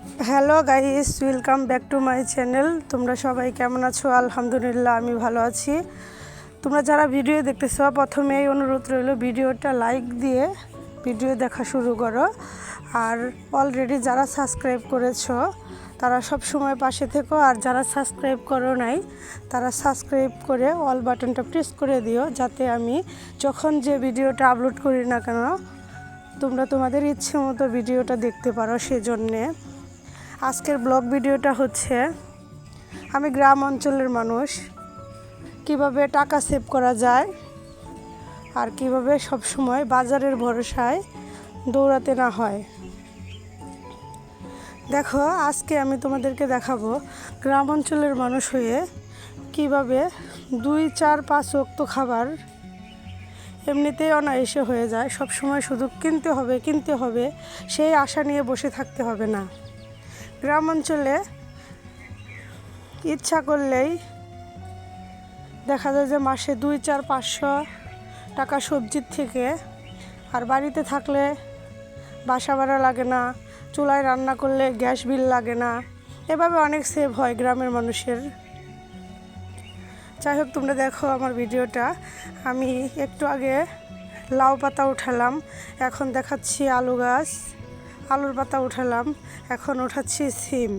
Hello guys welcome back to my channel তোমরা সবাই কেমন আছো? আলহামদুলিল্লাহ, আমি ভালো আছি। তোমরা যারা ভিডিও দেখতেছো প্রথমেই অনুরোধ রইল ভিডিওটা লাইক দিয়ে ভিডিও দেখা শুরু করো। আর অলরেডি যারা সাবস্ক্রাইব করেছ, তারা সব সময় পাশে থেকো। আর যারা সাবস্ক্রাইব করো নাই, তারা সাবস্ক্রাইব করে অল বাটনটা প্রেস করে দিও, যাতে আমি যখন যে ভিডিওটা আপলোড করি না কেন, তোমরা তোমাদের ইচ্ছে মতো ভিডিওটা দেখতে পারো সেজন্যে। আজকের ব্লগ ভিডিওটা হচ্ছে, আমি গ্রাম অঞ্চলের মানুষ, কীভাবে টাকা সেভ করা যায় আর কীভাবে সব সময় বাজারের ভরসায় দৌড়াতে না হয়। দেখো, আজকে আমি তোমাদেরকে দেখাবো গ্রাম অঞ্চলের মানুষ হয়ে কীভাবে দুই, চার, পাঁচ অক্ত খাবার এমনিতেই অনায়াসে হয়ে যায়। সব সময় শুধু কিনতে হবে কিনতে হবে, সেই আশা নিয়ে বসে থাকতে হবে না। গ্রাম অঞ্চলে ইচ্ছা করলেই দেখা যায় যে মাসে দুই, চার, পাঁচশো টাকা সবজির থেকে আর বাড়িতে থাকলে বাসা ভাড়া লাগে না, চুলায় রান্না করলে গ্যাস বিল লাগে না। এভাবে অনেক সেভ হয় গ্রামের মানুষের। যাই হোক, তোমরা দেখো আমার ভিডিওটা। আমি একটু আগে লাউ পাতা উঠালাম, এখন দেখাচ্ছি আলু গাছ। আলুর পাতা উঠালাম, এখন উঠাচ্ছি সিম।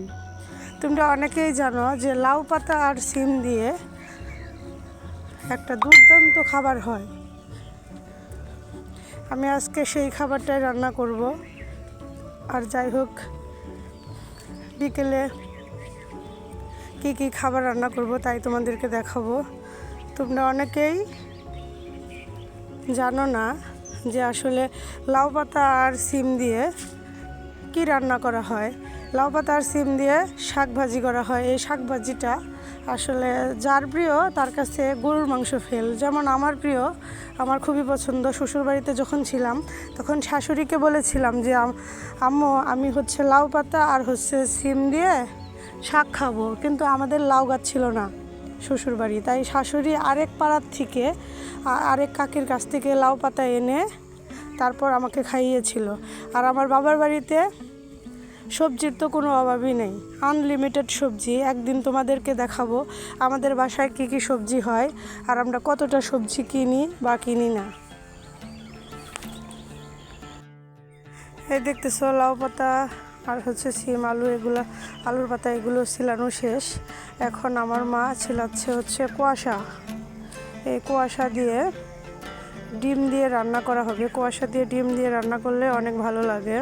তোমরা অনেকেই জানো যে লাউ পাতা আর সিম দিয়ে একটা দুর্দান্ত খাবার হয়। আমি আজকে সেই খাবারটাই রান্না করব। আর যাই হোক, বিকেলে কি কি খাবার রান্না করব তাই তোমাদেরকে দেখাবো। তোমরা অনেকেই জানো না যে আসলে লাউ পাতা আর সিম দিয়ে কি রান্না করা হয়? লাউ পাতা আর সিম দিয়ে শাক ভাজি করা হয়। এই শাক ভাজিটা আসলে যার প্রিয় তার কাছে গরুর মাংস ফেল। যেমন আমার প্রিয়, আমার খুবই পছন্দ। শ্বশুরবাড়িতে যখন ছিলাম, তখন শাশুড়িকে বলেছিলাম যে আম্মু, আমি হচ্ছে লাউ পাতা আর হচ্ছে সিম দিয়ে শাক খাব। কিন্তু আমাদের লাউ গাছ ছিল না শ্বশুরবাড়ি। তাই শাশুড়ি আরেক পাড়ার থেকে আরেক কাকির কাছ থেকে লাউ পাতা এনে তারপর আমাকে খাইয়েছিল। আর আমার বাবার বাড়িতে সবজির তো কোনো অভাবই নেই। আনলিমিটেড সবজি, একদিন তোমাদেরকে দেখাবো আমাদের বাসায় কী কী সবজি হয় আর আমরা কতটা সবজি কিনি বা কিনি না। এই দেখতেছো লাউ পাতা আর হচ্ছে সিম আলু এগুলো, আলুর পাতা এগুলো ছিলানো শেষ। এখন আমার মা ছিলাচ্ছে হচ্ছে কুয়াশা। এই কুয়াশা দিয়ে ডিম দিয়ে রান্না করা হবে। কুয়াশা দিয়ে ডিম দিয়ে রান্না করলে অনেক ভালো লাগে।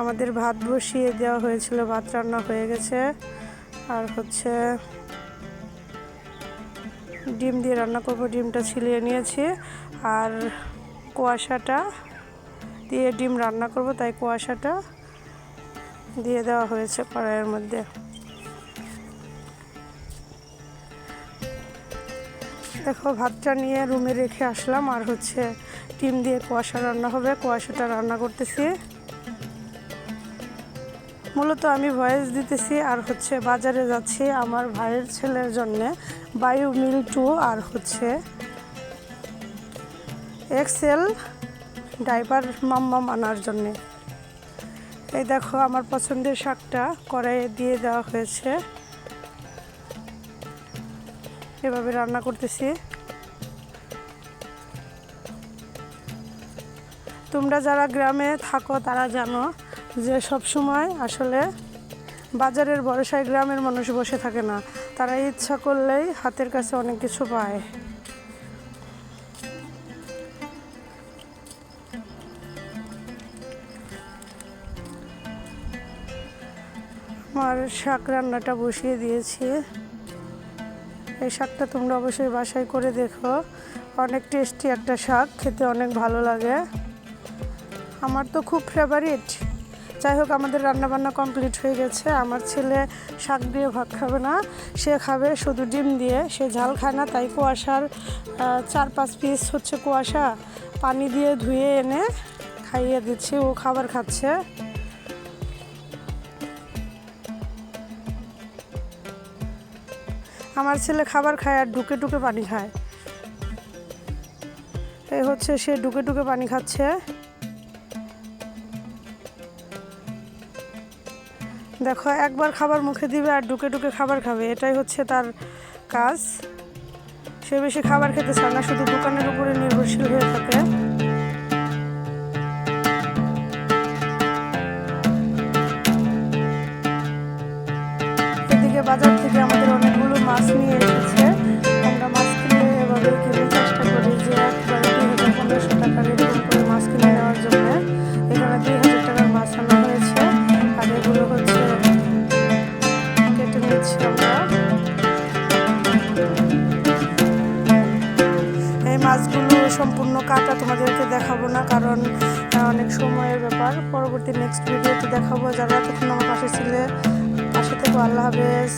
আমাদের ভাত বসিয়ে দেওয়া হয়েছিল, ভাত রান্না হয়ে গেছে। আর হচ্ছে ডিম দিয়ে রান্না করব, ডিমটা ছিলিয়ে নিয়েছি। আর কুয়াশাটা দিয়ে ডিম রান্না করব, তাই কুয়াশাটা দিয়ে দেওয়া হয়েছে কড়াইয়ের মধ্যে। দেখো, ভাতটা নিয়ে রুমে রেখে আসলাম, আর হচ্ছে ডিম দিয়ে কুয়াশা রান্না হবে। কুয়াশাটা রান্না করতেছি। মূলত আমি ভয়েস দিতেছি আর হচ্ছে বাজারে যাচ্ছি আমার ভাইয়ের ছেলের জন্যে বায়ু মিল টু আর হচ্ছে এক্সেল ডাইপার মাম্মাম আনার জন্যে। এই দেখো আমার পছন্দের শাকটা কড়াইয়ে দিয়ে দেওয়া হয়েছে। এভাবে রান্না করতেছি। তোমরা যারা গ্রামে থাকো তারা জানো যে সব সময় আসলে বাজারের ভরসায় গ্রামের মানুষ বসে থাকে না। তারা ইচ্ছা করলেই হাতের কাছে অনেক কিছু পায়। আমার শাক রান্নাটা বসিয়ে দিয়েছি। এই শাকটা তোমরা অবশ্যই বাসায় করে দেখো। অনেক টেস্টি একটা শাক, খেতে অনেক ভালো লাগে। আমার তো খুব ফেভারিট যাই হোক, আমাদের রান্নাবান্না কমপ্লিট হয়ে গেছে। আমার ছেলে শাক দিয়ে ভাত খাবে না, সে খাবে শুধু ডিম দিয়ে। সে ঝাল খায় না, তাই কুয়াশার চার পাঁচ পিস হচ্ছে কুয়াশা। পানি দিয়ে ধুয়ে এনে খাইয়ে দিচ্ছি, ও খাবার খাচ্ছে। আমার ছেলে খাবার খায় আর ঢুকে ঢুকে পানি খায়। এই হচ্ছে সে ঢুকে ঢুকে পানি খাচ্ছে। দেখো, একবার খাবার মুখে দিবে আর ঢুকে ঢুকে খাবার খাবে। এটাই হচ্ছে তার কাজ। সে বেশি খাবার খেতে চায় না, শুধু দোকানের উপরে নির্ভরশীল হয়ে থাকে। এদিকে বাজার থেকে আমাদের অনেকগুলো মাছ নিয়ে এসেছে। আমরা মাছ কিনলে এভাবে মাছগুলো সম্পূর্ণ কাটা তোমাদেরকে দেখাবো না, কারণ অনেক সময়ের ব্যাপার। পরবর্তী নেক্সট ভিডিওতে দেখাবো। যারা এতক্ষণ আমার পাশে ছিলে পাশে থেকে আল্লাহ হাফেজ।